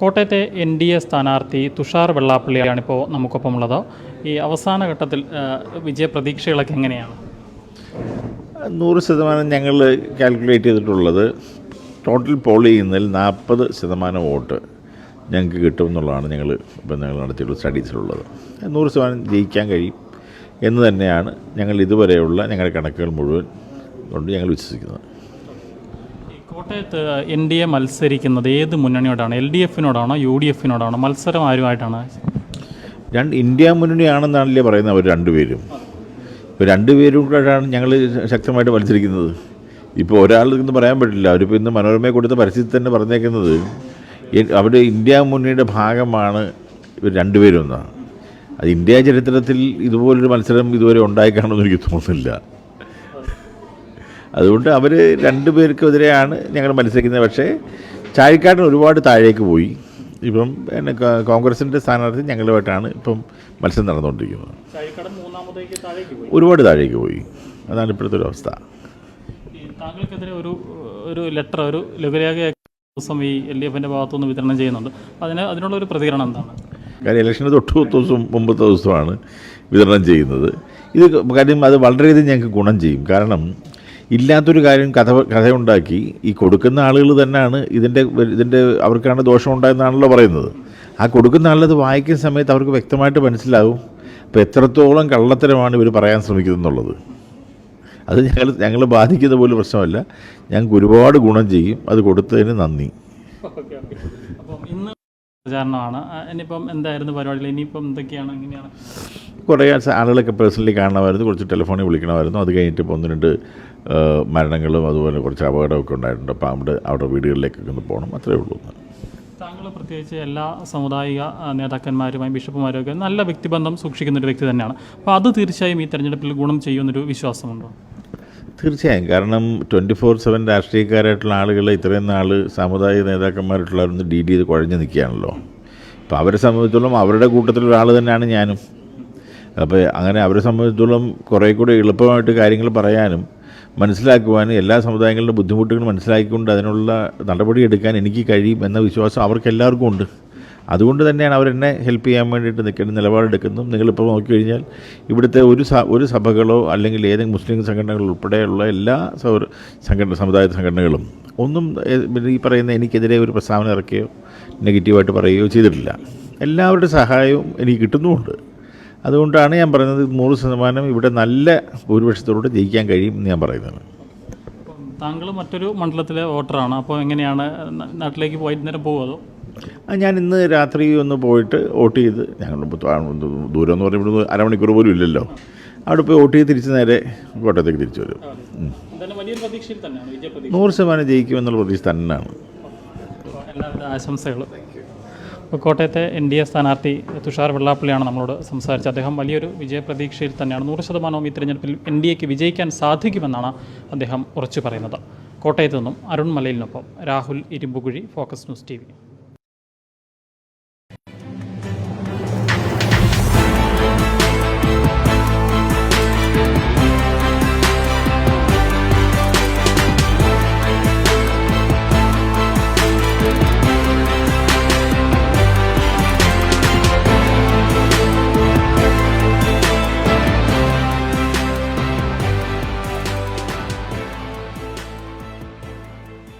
കോട്ടയത്തെ N D A സ്ഥാനാർത്ഥി തുഷാർ വെള്ളാപ്പള്ളിയാണ് ഇപ്പോൾ നമുക്കൊപ്പമുള്ളത്. ഈ അവസാന ഘട്ടത്തിൽ വിജയപ്രതീക്ഷകളൊക്കെ എങ്ങനെയാണ്? നൂറ് ശതമാനം ഞങ്ങൾ കാൽക്കുലേറ്റ് ചെയ്തിട്ടുള്ളത്. ടോട്ടൽ പോൾ ചെയ്യുന്നതിൽ നാൽപ്പത് ശതമാനം വോട്ട് ഞങ്ങൾക്ക് കിട്ടും എന്നുള്ളതാണ് ഞങ്ങൾ ഇപ്പം ഞങ്ങൾ നടത്തിയിട്ടുള്ള സ്റ്റഡീസിലുള്ളത്. നൂറ് ശതമാനം ജയിക്കാൻ കഴിയും എന്ന് തന്നെയാണ് ഞങ്ങൾ ഇതുവരെയുള്ള ഞങ്ങളുടെ കണക്കുകൾ മുഴുവൻ കൊണ്ട് ഞങ്ങൾ വിശ്വസിക്കുന്നത്. കോട്ടയത്ത് എൻ ഡി എ മത്സരിക്കുന്നത് ഏത് മുന്നണിയോടാണ്? എൽ ഡി എഫിനോടാണോ? യു ഡി എഫിനോടാണോ? മത്സരം ആരുമായിട്ടാണ്? രണ്ട് ഇന്ത്യ മുന്നണിയാണെന്നാണല്ലേ പറയുന്നത് അവർ രണ്ടുപേരും. ഇപ്പോൾ രണ്ടുപേരും കൂടെയാണ് ഞങ്ങൾ ശക്തമായിട്ട് മത്സരിക്കുന്നത്. ഇപ്പോൾ ഒരാൾ ഇന്ന് പറയാൻ പറ്റില്ല. അവരിപ്പോൾ ഇന്ന് മനോരമയെ കൊടുത്ത പരസ്യത്തിൽ തന്നെ പറഞ്ഞേക്കുന്നത്. അവിടെ ഇന്ത്യ മുന്നണിയുടെ ഭാഗമാണ് ഇവർ രണ്ടുപേരും എന്നാണ്. അത് ഇന്ത്യ ചരിത്രത്തിൽ ഇതുപോലൊരു മത്സരം ഇതുവരെ ഉണ്ടായിക്കാണെന്ന് എനിക്ക് തോന്നുന്നില്ല. അതുകൊണ്ട് അവർ രണ്ടുപേർക്കെതിരെയാണ് ഞങ്ങൾ മത്സരിക്കുന്നത്. പക്ഷേ ചാഴിക്കാടൻ ഒരുപാട് താഴേക്ക് പോയി. ഇപ്പം എന്നെ കോൺഗ്രസിന്റെ സ്ഥാനാർത്ഥി ഞങ്ങളുമായിട്ടാണ് ഇപ്പം മത്സരം നടന്നുകൊണ്ടിരിക്കുന്നത്. ഒരുപാട് താഴേക്ക് പോയി. അതാണ് ഇപ്പോഴത്തെ ഒരു അവസ്ഥ. താങ്കൾക്കെതിരെ ഒരു ഒരു ലെറ്റർ ഒരു ലഘുരേഖ ദിവസം ഈ എൽ ഡി എഫിന്റെ ഭാഗത്തുനിന്ന് വിതരണം ചെയ്യുന്നുണ്ട്. അതിന് അതിനുള്ള ഒരു പ്രതികരണം എന്താണ്? കാര്യം ഇലക്ഷന് തൊട്ട് പത്ത് ദിവസം മുമ്പത്തെ ദിവസമാണ് വിതരണം ചെയ്യുന്നത്. ഇത് കാര്യം അത് വളരെയധികം ഞങ്ങൾക്ക് ഗുണം ചെയ്യും. കാരണം ഇല്ലാത്തൊരു കാര്യം കഥ കഥയുണ്ടാക്കി. ഈ കൊടുക്കുന്ന ആളുകൾ തന്നെയാണ് ഇതിന്റെ ഇതിന്റെ അവർക്കാണ് ദോഷം ഉണ്ടായെന്നാണല്ലോ പറയുന്നത്. ആ കൊടുക്കുന്ന ആളത് വായിക്കുന്ന സമയത്ത് അവർക്ക് വ്യക്തമായിട്ട് മനസ്സിലാവും. അപ്പോൾ എത്രത്തോളം കള്ളത്തരമാണ് ഇവർ പറയാൻ ശ്രമിക്കുന്നത് എന്നുള്ളത് അത് ഞങ്ങൾ ഞങ്ങൾ ബാധിക്കുന്ന പോലും പ്രശ്നമല്ല. ഞങ്ങൾക്ക് ഒരുപാട് ഗുണം ചെയ്യും. അത് കൊടുത്തതിന് നന്ദി. പ്രചാരണമാണ്. ആ, ഇനിയിപ്പം എന്തായിരുന്നു പരിപാടികൾ? ഇനിയിപ്പം എന്തൊക്കെയാണ്? എങ്ങനെയാണ്? കുറേ ആളുകളൊക്കെ പേഴ്സണലി കാണണമായിരുന്നു. കുറച്ച് ടെലിഫോണിൽ വിളിക്കണമായിരുന്നു. അത് കഴിഞ്ഞിട്ട് ഇപ്പോൾ ഒന്ന് രണ്ട് മരണങ്ങളും അതുപോലെ കുറച്ച് അപകടമൊക്കെ ഉണ്ടായിട്ടുണ്ട്. അപ്പോൾ അവിടെ അവിടെ വീടുകളിലേക്കൊക്കെ ഒന്ന് പോകണം അത്രേ ഉള്ളൂ. താങ്കൾ പ്രത്യേകിച്ച് എല്ലാ സമുദായിക നേതാക്കന്മാരുമായും ബിഷപ്പുമാരും ഒക്കെ നല്ല വ്യക്തിബന്ധം സൂക്ഷിക്കുന്ന ഒരു വ്യക്തി തന്നെയാണ്. അപ്പോൾ അത് തീർച്ചയായും ഈ തെരഞ്ഞെടുപ്പിൽ ഗുണം ചെയ്യുമെന്നൊരു വിശ്വാസമുണ്ടോ? തീർച്ചയായും. കാരണം ട്വന്റി ഫോർ സെവൻ രാഷ്ട്രീയക്കാരായിട്ടുള്ള ആളുകൾ ഇത്രയും നാൾ സാമുദായിക നേതാക്കന്മാരായിട്ടുള്ളവരൊന്ന് ഡീൽ ചെയ്ത് കുഴഞ്ഞു നിൽക്കുകയാണല്ലോ. അപ്പോൾ അവരെ സംബന്ധിച്ചോളം അവരുടെ കൂട്ടത്തിൽ ഒരാൾ തന്നെയാണ് ഞാനും. അപ്പോൾ അങ്ങനെ അവരെ സംബന്ധിച്ചോളം കുറേ കൂടി എളുപ്പമായിട്ട് കാര്യങ്ങൾ പറയാനും മനസ്സിലാക്കുവാനും എല്ലാ സമുദായങ്ങളുടെ ബുദ്ധിമുട്ടുകൾ മനസ്സിലാക്കിക്കൊണ്ട് അതിനുള്ള നടപടി എടുക്കാൻ എനിക്ക് കഴിയും എന്ന വിശ്വാസം അവർക്കെല്ലാവർക്കും ഉണ്ട്. അതുകൊണ്ട് തന്നെയാണ് അവരെന്നെ ഹെൽപ്പ് ചെയ്യാൻ വേണ്ടിയിട്ട് നിൽക്കുന്ന നിലപാടെടുക്കുന്നു നിങ്ങളിപ്പോൾ നോക്കിക്കഴിഞ്ഞാൽ ഇവിടുത്തെ ഒരു സ ഒരു സഭകളോ അല്ലെങ്കിൽ ഏതെങ്കിലും മുസ്ലിം സംഘടനകൾ ഉൾപ്പെടെയുള്ള എല്ലാ സംഘടന സമുദായ സംഘടനകളും ഒന്നും ഈ പറയുന്ന എനിക്കെതിരെ ഒരു പ്രസ്താവന ഇറക്കുകയോ നെഗറ്റീവായിട്ട് പറയുകയോ ചെയ്തിട്ടില്ല. എല്ലാവരുടെ സഹായവും എനിക്ക് കിട്ടുന്നുമുണ്ട്. അതുകൊണ്ടാണ് ഞാൻ പറയുന്നത് നൂറ് ശതമാനം ഇവിടെ നല്ല ഭൂരിപക്ഷത്തോടെ ജയിക്കാൻ കഴിയും എന്ന് ഞാൻ പറയുന്നത്. താങ്കൾ മറ്റൊരു മണ്ഡലത്തിലെ വോട്ടറാണ്. അപ്പോൾ എങ്ങനെയാണ് നാട്ടിലേക്ക് പോയി നേരം പോകുമോ അതോ? ആ, ഞാൻ ഇന്ന് രാത്രി ഒന്ന് പോയിട്ട് വോട്ട് ചെയ്ത് ഞങ്ങൾ ദൂരം എന്ന് പറയുമ്പോൾ ഇവിടുന്ന് അരമണിക്കൂർ പോലും ഇല്ലല്ലോ. അവിടെ പോയി വോട്ട് ചെയ്ത് തിരിച്ച് നേരെ കോട്ടയത്തേക്ക് തിരിച്ചു വരും. നൂറ് ശതമാനം ജയിക്കുമെന്നുള്ള പ്രതീക്ഷ തന്നെയാണ്. ആശംസകൾ കോട്ടയത്തെ എൻ ഡി എ സ്ഥാനാർത്ഥി തുഷാർ വെള്ളാപ്പള്ളിയാണ് നമ്മളോട് സംസാരിച്ചത്. അദ്ദേഹം വലിയൊരു വിജയപ്രതീക്ഷയിൽ തന്നെയാണ്. നൂറ് ശതമാനവും ഈ തിരഞ്ഞെടുപ്പിൽ എൻ ഡി എക്ക് വിജയിക്കാൻ സാധിക്കുമെന്നാണ് അദ്ദേഹം ഉറച്ചു പറയുന്നത്. കോട്ടയത്തു നിന്നും Arun മലയിലിനൊപ്പം Rahul Irumbukuzhi focus news T